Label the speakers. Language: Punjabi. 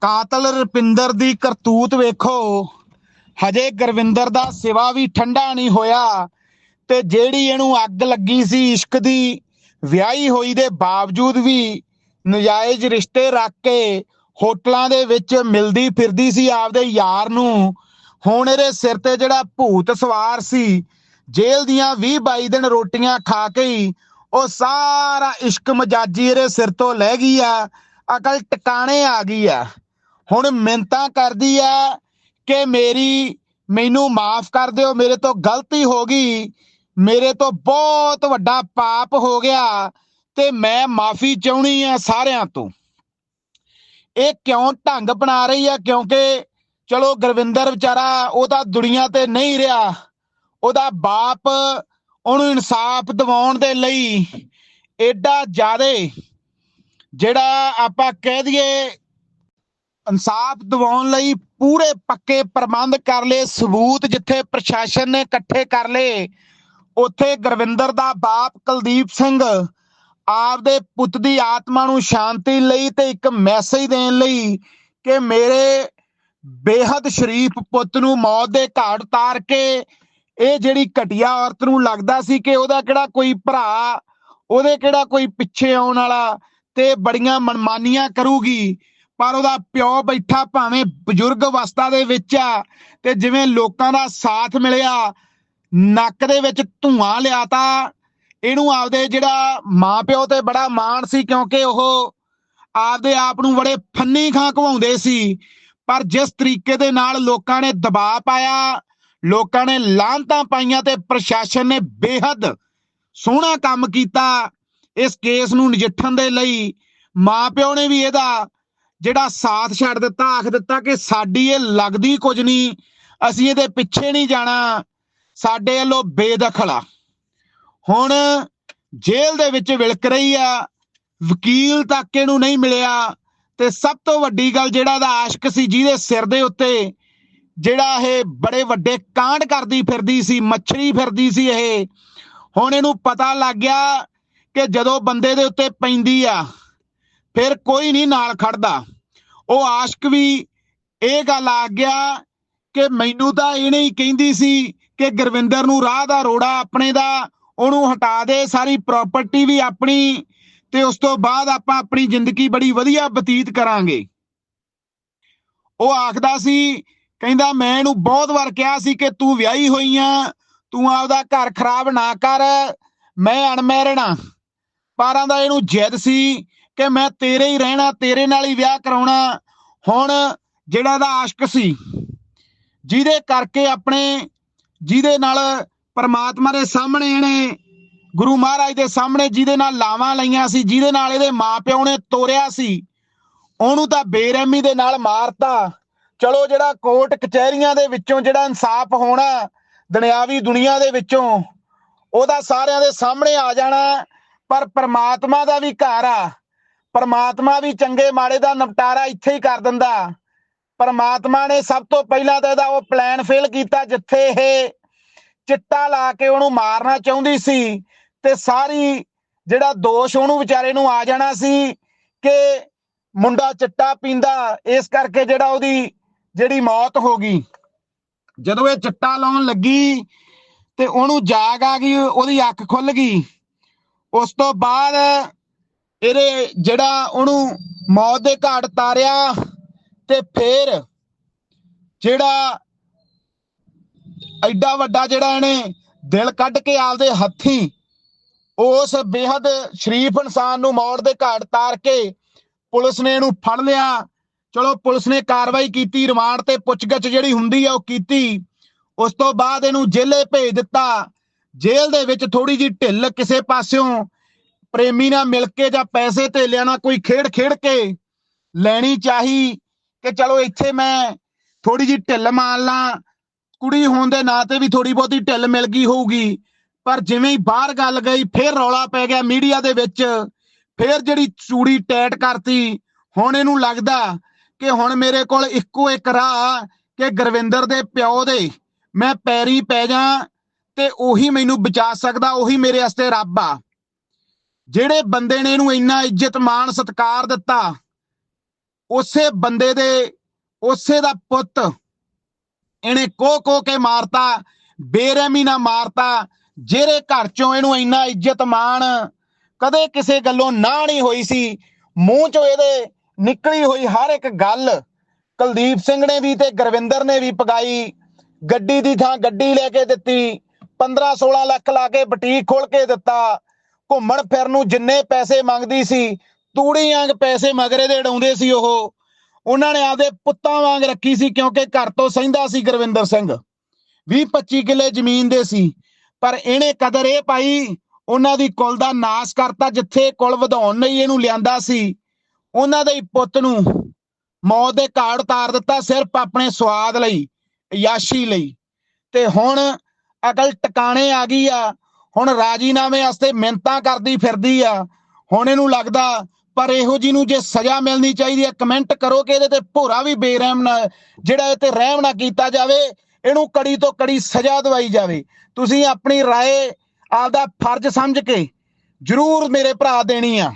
Speaker 1: ਕਾਤਲ ਰਪਿੰਦਰ ਦੀ ਕਰਤੂਤ ਵੇਖੋ। ਹਜੇ ਗੁਰਵਿੰਦਰ ਦਾ ਸਿਵਾ ਵੀ ਠੰਡਾ ਨਹੀਂ ਹੋਇਆ ਤੇ ਜਿਹੜੀ ਇਹਨੂੰ ਅੱਗ ਲੱਗੀ ਸੀ ਇਸ਼ਕ ਦੀ, ਵਿਆਹੀ ਹੋਈ ਦੇ ਬਾਵਜੂਦ ਵੀ ਨਜਾਇਜ਼ ਰਿਸ਼ਤੇ ਰੱਖ ਕੇ ਹੋਟਲਾਂ ਦੇ ਵਿੱਚ ਮਿਲਦੀ ਫਿਰਦੀ ਸੀ ਆਪਦੇ ਯਾਰ ਨੂੰ। ਹੁਣ ਇਹਦੇ ਸਿਰ ਤੇ ਜਿਹੜਾ ਭੂਤ ਸਵਾਰ ਸੀ, ਜੇਲ੍ਹ ਦੀਆਂ 20 22 ਦਿਨ ਰੋਟੀਆਂ ਖਾ ਕੇ ਹੀ ਉਹ ਸਾਰਾ ਇਸ਼ਕ ਮਜਾਜੀ ਇਹਦੇ ਸਿਰ ਤੋਂ ਲੈ ਗਈ ਆ। ਅਕਲ ਟਿਕਾਣੇ ਆ ਗਈ ਆ। ਹੁਣ ਮਿੰਤਾ ਕਰਦੀ ਹੈ ਕਿ ਮੇਰੀ, ਮੈਨੂੰ ਮਾਫ ਕਰ ਦਿਓ, ਮੇਰੇ ਤੋਂ ਗਲਤੀ ਹੋ ਗਈ, ਮੇਰੇ ਤੋਂ ਬਹੁਤ ਵੱਡਾ ਪਾਪ ਹੋ ਗਿਆ ਤੇ ਮੈਂ ਮਾਫੀ ਚਾਹਣੀ ਆ ਸਾਰਿਆਂ ਤੋਂ। ਇਹ ਕਿਉਂ ਢੰਗ ਬਣਾ ਰਹੀ ਆ? ਕਿਉਂਕਿ ਚਲੋ ਗੁਰਵਿੰਦਰ ਵਿਚਾਰਾ ਉਹ ਤਾਂ ਦੁਨੀਆ ਤੇ ਨਹੀਂ ਰਿਹਾ। ਉਹਦਾ ਬਾਪ ਉਹਨੂੰ ਇਨਸਾਫ ਦਿਵਾਉਣ ਦੇ ਲਈ ਐਡਾ ਜ਼ਿਆਦੇ ਜਿਹੜਾ ਆਪਾਂ ਕਹਿ ਦਈਏ ਇਨਸਾਫ ਦਿਵਾਉਣ ਲਈ ਪੂਰੇ ਪੱਕੇ ਪ੍ਰਬੰਧ ਕਰ ਲਏ, ਸਬੂਤ ਜਿੱਥੇ ਪ੍ਰਸ਼ਾਸਨ ਨੇ ਇਕੱਠੇ ਕਰ ਲਏ, ਉੱਥੇ ਗੁਰਵਿੰਦਰ ਦਾ ਬਾਪ ਕੁਲਦੀਪ ਸਿੰਘ ਆਪਦੇ ਪੁੱਤ ਦੀ ਆਤਮਾ ਨੂੰ ਸ਼ਾਂਤੀ ਲਈ ਤੇ ਇੱਕ ਮੈਸੇਜ ਦੇਣ ਲਈ ਕਿ ਮੇਰੇ ਬੇਹੱਦ ਸ਼ਰੀਫ ਪੁੱਤ ਨੂੰ ਮੌਤ ਦੇ ਘਾਟ ਉਤਾਰ ਕੇ ਇਹ ਜਿਹੜੀ ਘਟੀਆ ਔਰਤ ਨੂੰ ਲੱਗਦਾ ਸੀ ਕਿ ਉਹਦਾ ਕਿਹੜਾ ਕੋਈ ਭਰਾ, ਉਹਦੇ ਕਿਹੜਾ ਕੋਈ ਪਿੱਛੇ ਆਉਣ ਵਾਲਾ ਤੇ ਬੜੀਆਂ ਮਨਮਾਨੀਆਂ ਕਰੂਗੀ ਪਰ ਉਹਦਾ ਪਿਓ ਬੈਠਾ ਭਾਵੇਂ ਬਜ਼ੁਰਗ ਅਵਸਥਾ ਦੇ ਵਿੱਚ ਆ ਤੇ ਜਿਵੇਂ ਲੋਕਾਂ ਦਾ ਸਾਥ ਮਿਲਿਆ, ਨੱਕ ਦੇ ਵਿੱਚ ਧੂਆਂ ਲਿਆਤਾ ਇਹਨੂੰ ਆਪਦੇ ਜਿਹੜਾ ਮਾਂ ਪਿਓ ਤੇ ਬੜਾ ਮਾਣ ਸੀ ਕਿਉਂਕਿ ਉਹ ਆਪਦੇ ਆਪ ਨੂੰ ਬੜੇ ਫੰਨੀ ਖਾਂ ਘਵਾਉਂਦੇ ਸੀ। ਪਰ ਜਿਸ ਤਰੀਕੇ ਦੇ ਨਾਲ ਲੋਕਾਂ ਨੇ ਦਬਾਅ ਪਾਇਆ, ਲੋਕਾਂ ਨੇ ਲਾਂਤਾਂ ਪਾਈਆਂ ਤੇ ਪ੍ਰਸ਼ਾਸਨ ਨੇ ਬੇਹੱਦ ਸੋਹਣਾ ਕੰਮ ਕੀਤਾ ਇਸ ਕੇਸ ਨੂੰ ਨਜਿੱਠਣ ਦੇ ਲਈ। ਮਾਪਿਓ ਨੇ ਵੀ ਇਹਦਾ ਜਿਹੜਾ ਸਾਥ ਛੱਡ ਦਿੱਤਾ, ਆਖ ਦਿੱਤਾ ਕਿ ਸਾਡੀ ਇਹ ਲੱਗਦੀ ਕੁਝ ਨਹੀਂ, ਅਸੀਂ ਇਹਦੇ ਪਿੱਛੇ ਨਹੀਂ ਜਾਣਾ, ਸਾਡੇ ਵੱਲੋਂ ਬੇਦਖਲ ਆ। ਹੁਣ ਜੇਲ੍ਹ ਦੇ ਵਿੱਚ ਵਿਲਕ ਰਹੀ ਆ, ਵਕੀਲ ਤੱਕ ਇਹਨੂੰ ਨਹੀਂ ਮਿਲਿਆ, ਤੇ ਸਭ ਤੋਂ ਵੱਡੀ ਗੱਲ ਜਿਹੜਾ ਦਾ ਆਸ਼ਕ ਸੀ, ਜਿਹਦੇ ਸਿਰ ਦੇ ਉੱਤੇ ਜਿਹੜਾ ਇਹ ਬੜੇ ਵੱਡੇ ਕਾਂਡ ਕਰਦੀ ਫਿਰਦੀ ਸੀ, ਮੱਛਰੀ ਫਿਰਦੀ ਸੀ ਇਹ, ਹੁਣ ਇਹਨੂੰ ਪਤਾ ਲੱਗ ਗਿਆ ਕਿ ਜਦੋਂ ਬੰਦੇ ਦੇ ਉੱਤੇ ਪੈਂਦੀ ਆ, ਫਿਰ ਕੋਈ ਨਹੀਂ ਨਾਲ ਖੜਦਾ। ਉਹ ਆਸ਼ਕ ਵੀ ਇਹ ਗੱਲ ਆ ਗਿਆ ਕਿ ਮੈਨੂੰ ਤਾਂ ਇਹਨੇ ਹੀ ਕਹਿੰਦੀ ਸੀ ਕਿ ਗੁਰਵਿੰਦਰ ਨੂੰ ਰਾਹ ਦਾ ਰੋੜਾ ਆਪਣੇ ਦਾ ਉਹਨੂੰ ਹਟਾ ਦੇ, ਸਾਰੀ ਪ੍ਰਾਪਰਟੀ ਵੀ ਆਪਣੀ ਤੇ ਉਸ ਤੋਂ ਬਾਅਦ ਆਪਾਂ ਆਪਣੀ ਜ਼ਿੰਦਗੀ ਬੜੀ ਵਧੀਆ ਬਤੀਤ ਕਰਾਂਗੇ। ਉਹ ਆਖਦਾ ਸੀ, ਕਹਿੰਦਾ ਮੈਂ ਇਹਨੂੰ ਬਹੁਤ ਵਾਰ ਕਿਹਾ ਸੀ ਕਿ ਤੂੰ ਵਿਆਹੀ ਹੋਈ ਆ, ਤੂੰ ਆਪਦਾ ਘਰ ਖਰਾਬ ਨਾ ਕਰ, ਮੈਂ ਅਣਮੈਰਿਡ ਆ। ਪਾਰਾਂ ਦਾ ਇਹਨੂੰ ਜਿੱਦ ਸੀ ਕਿ ਮੈਂ ਤੇਰੇ ਹੀ ਰਹਿਣਾ, ਤੇਰੇ ਨਾਲ ਹੀ ਵਿਆਹ ਕਰਾਉਣਾ। ਹੁਣ ਜਿਹੜਾ ਦਾ ਆਸ਼ਕ ਸੀ, ਜਿਹਦੇ ਕਰਕੇ ਆਪਣੇ, ਜਿਹਦੇ ਨਾਲ ਪਰਮਾਤਮਾ ਦੇ ਸਾਹਮਣੇ ਇਹਨੇ, ਗੁਰੂ ਮਹਾਰਾਜ ਦੇ ਸਾਹਮਣੇ ਜਿਹਦੇ ਨਾਲ ਲਾਵਾਂ ਲਈਆਂ ਸੀ, ਜਿਹਦੇ ਨਾਲ ਇਹਦੇ ਮਾਪਿਓ ਨੇ ਤੋਰਿਆ ਸੀ, ਉਹਨੂੰ ਤਾਂ ਬੇਰਹਿਮੀ ਦੇ ਨਾਲ ਮਾਰਤਾ। ਚਲੋ ਜਿਹੜਾ ਕੋਰਟ ਕਚਹਿਰੀਆਂ ਦੇ ਵਿੱਚੋਂ ਜਿਹੜਾ ਇਨਸਾਫ ਹੋਣਾ, ਦੁਨਿਆਵੀ ਦੁਨੀਆ ਦੇ ਵਿੱਚੋਂ, ਉਹਦਾ ਸਾਰਿਆਂ ਦੇ ਸਾਹਮਣੇ ਆ ਜਾਣਾ, ਪਰ ਪ੍ਰਮਾਤਮਾ ਦਾ ਵੀ ਘਰ ਆ। ਪਰਮਾਤਮਾ ਵੀ ਚੰਗੇ ਮਾੜੇ ਦਾ ਨਿਪਟਾਰਾ ਇੱਥੇ ਹੀ ਕਰ ਦਿੰਦਾ। ਪਰਮਾਤਮਾ ਨੇ ਸਭ ਤੋਂ ਪਹਿਲਾਂ ਤਾਂ ਇਹਦਾ ਉਹ ਪਲਾਨ ਫੇਲ ਕੀਤਾ ਜਿੱਥੇ ਇਹ ਚਿੱਟਾ ਲਾ ਕੇ ਉਹਨੂੰ ਮਾਰਨਾ ਚਾਹੁੰਦੀ ਸੀ ਤੇ ਸਾਰੀ ਜਿਹੜਾ ਦੋਸ਼ ਉਹਨੂੰ ਵਿਚਾਰੇ ਨੂੰ ਆ ਜਾਣਾ ਸੀ ਕਿ ਮੁੰਡਾ ਚਿੱਟਾ ਪੀਂਦਾ, ਇਸ ਕਰਕੇ ਜਿਹੜਾ ਉਹਦੀ ਜਿਹੜੀ ਮੌਤ ਹੋ ਗਈ। ਜਦੋਂ ਇਹ ਚਿੱਟਾ ਲਾਉਣ ਲੱਗੀ ਤੇ ਉਹਨੂੰ ਜਾਗ ਆ ਗਈ, ਉਹਦੀ ਅੱਖ ਖੁੱਲ ਗਈ। ਉਸ ਤੋਂ ਬਾਅਦ ਇਹਦੇ ਜਿਹੜਾ ਉਹਨੂੰ ਮੌਤ ਦੇ ਘਾਟ ਤਾਰਿਆ ਤੇ ਫੇਰ ਜਿਹੜਾ ਐਡਾ ਵੱਡਾ ਜਿਹੜਾ ਇਹਨੇ ਦਿਲ ਕੱਢ ਕੇ ਆਪਦੇ ਹੱਥੀਂ ਉਸ ਬੇਹੱਦ ਸ਼ਰੀਫ ਇਨਸਾਨ ਨੂੰ ਮੌਤ ਦੇ ਘਾਟ ਤਾਰ ਕੇ ਪੁਲਿਸ ਨੇ ਇਹਨੂੰ ਫੜ ਲਿਆ। ਚਲੋ, ਪੁਲਿਸ ਨੇ ਕਾਰਵਾਈ ਕੀਤੀ, ਰਿਮਾਂਡ ਤੇ ਪੁੱਛਗਿੱਛ ਜਿਹੜੀ ਹੁੰਦੀ ਆ ਉਹ ਕੀਤੀ। ਉਸ ਤੋਂ ਬਾਅਦ ਇਹਨੂੰ ਜੇਲੇ ਭੇਜ ਦਿੱਤਾ। ਜੇਲ੍ਹ ਦੇ ਵਿੱਚ ਥੋੜੀ ਜੀ ਢਿੱਲ ਕਿਸੇ ਪਾਸਿਓਂ ਪ੍ਰੇਮੀ ਨਾਲ ਮਿਲ ਕੇ ਜਾਂ ਪੈਸੇ ਧੇਲਿਆਂ ਨਾਲ ਕੋਈ ਖੇਡ ਖੇਡ ਕੇ ਲੈਣੀ ਚਾਹੀ ਕਿ ਚਲੋ ਇੱਥੇ ਮੈਂ ਥੋੜੀ ਜੀ ਢਿੱਲ ਮਾਰ ਲਾਂ, ਕੁੜੀ ਹੋਣ ਦੇ ਨਾਂ ਤੇ ਵੀ ਥੋੜੀ ਬਹੁਤੀ ਢਿੱਲ ਮਿਲ ਗਈ ਹੋਊਗੀ। ਪਰ ਜਿਵੇਂ ਹੀ ਬਾਹਰ ਗੱਲ ਗਈ, ਫਿਰ ਰੌਲਾ ਪੈ ਗਿਆ ਮੀਡੀਆ ਦੇ ਵਿੱਚ, ਫਿਰ ਜਿਹੜੀ ਚੂੜੀ ਟੈਟ ਕਰਤੀ, ਹੁਣ ਇਹਨੂੰ ਲੱਗਦਾ ਕਿ ਹੁਣ ਮੇਰੇ ਕੋਲ ਇੱਕੋ ਇੱਕ ਰਾਹ ਕਿ ਗੁਰਵਿੰਦਰ ਦੇ ਪਿਓ ਦੇ ਮੈਂ ਪੈਰੀ ਪੈ ਜਾ ਤੇ ਉਹੀ ਮੈਨੂੰ ਬਚਾ ਸਕਦਾ, ਉਹੀ ਮੇਰੇ ਵਾਸਤੇ ਰੱਬ ਆ। ਜਿਹੜੇ ਬੰਦੇ ਨੇ ਇਹਨੂੰ ਇੰਨਾ ਇੱਜ਼ਤ, ਮਾਣ, ਸਤਿਕਾਰ ਦਿੱਤਾ, ਉਸੇ ਬੰਦੇ ਦੇ, ਉਸੇ ਦਾ ਪੁੱਤ ਇਹਨੇ ਕੋ ਕੋ ਕੇ ਮਾਰਤਾ, ਬੇਰਹਿਮੀ ਨਾਲ ਮਾਰਤਾ, ਜਿਹੜੇ ਘਰ ਚੋਂ ਇਹਨੂੰ ਇੰਨਾ ਇੱਜ਼ਤ, ਮਾਣ ਕਦੇ ਕਿਸੇ ਗੱਲੋਂ ਨਾ ਨਹੀਂ ਹੋਈ ਸੀ। ਮੂੰਹ ਚੋਂ ਇਹਦੇ ਨਿਕਲੀ ਹੋਈ ਹਰ ਇੱਕ ਗੱਲ ਕੁਲਦੀਪ ਸਿੰਘ ਨੇ ਵੀ ਤੇ ਗੁਰਵਿੰਦਰ ਨੇ ਵੀ ਪਗਾਈ। ਗੱਡੀ ਦੀ ਥਾਂ ਗੱਡੀ ਲੈ ਕੇ ਦਿੱਤੀ 15 16 ਲੱਖ ਲਾ ਕੇ ਬੁਟੀਕ ਖੋਲ ਕੇ ਦਿੱਤਾ। ਘੁੰਮਣ ਫਿਰਨ ਨੂੰ ਜਿੰਨੇ ਪੈਸੇ ਮੰਗਦੀ ਸੀ, ਤੂੜੀ ਵਾਂਗ ਪੈਸੇ ਮਗਰੇ ਦੇ ਡਾਉਂਦੇ ਸੀ ਉਹ। ਉਹਨਾਂ ਨੇ ਆਪਦੇ ਪੁੱਤਾਂ ਵਾਂਗ ਰੱਖੀ ਸੀ ਕਿਉਂਕਿ ਘਰ ਤੋਂ ਸਹਿੰਦਾ ਸੀ ਗੁਰਵਿੰਦਰ ਸਿੰਘ। 20 25 ਕਿੱਲੇ ਜ਼ਮੀਨ ਦੇ ਸੀ, ਪਰ ਇਹਨੇ ਕਦਰ ਇਹ ਪਾਈ, ਉਹਨਾਂ ਦੀ ਕੁਲ ਦਾ ਨਾਸ ਕਰਤਾ ਜਿੱਥੇ ਕੁਲ ਵਧਾਉਣ ਲਈ ਇਹਨੂੰ ਲਿਆਂਦਾ ਸੀ। ਉਹਨਾਂ ਦੇ ਪੁੱਤ ਨੂੰ ਮੌਤ ਦੇ ਘਾਟ ਉਤਾਰ ਦਿੱਤਾ ਸਿਰਫ ਆਪਣੇ ਸਵਾਦ ਲਈ ਯਾਸ਼ੀ ਲਈ। ਤੇ ਹੁਣ ਅਕਲ ਟਿਕਾਣੇ ਆ ਗਈ ਆ ਹੁਣ ਰਾਜੀਨਾਮੇ ਵਾਸਤੇ ਮਿੰਤਾਂ ਕਰਦੀ ਫਿਰਦੀ ਆ ਹੁਣ ਇਹਨੂੰ ਲੱਗਦਾ ਪਰ ਇਹੋ ਜੀ ਨੂੰ ਜੇ ਸਜ਼ਾ ਮਿਲਣੀ ਚਾਹੀਦੀ ਹੈ ਕਮੈਂਟ ਕਰੋ ਕਿ ਇਹਦੇ ਤੇ ਭੋਰਾ ਵੀ ਬੇਰਹਿਮ ਨਾ ਜਿਹੜਾ ਇਹ ਤੇ ਰਹਿਮ ਨਾ ਕੀਤਾ ਜਾਵੇ ਇਹਨੂੰ ਕੜੀ ਤੋਂ ਕੜੀ ਸਜ਼ਾ ਦਵਾਈ ਜਾਵੇ ਤੁਸੀਂ ਆਪਣੀ رائے ਆਪਦਾ ਫਰਜ਼ ਸਮਝ ਕੇ ਜਰੂਰ ਮੇਰੇ ਭਰਾ ਦੇਣੀ ਆ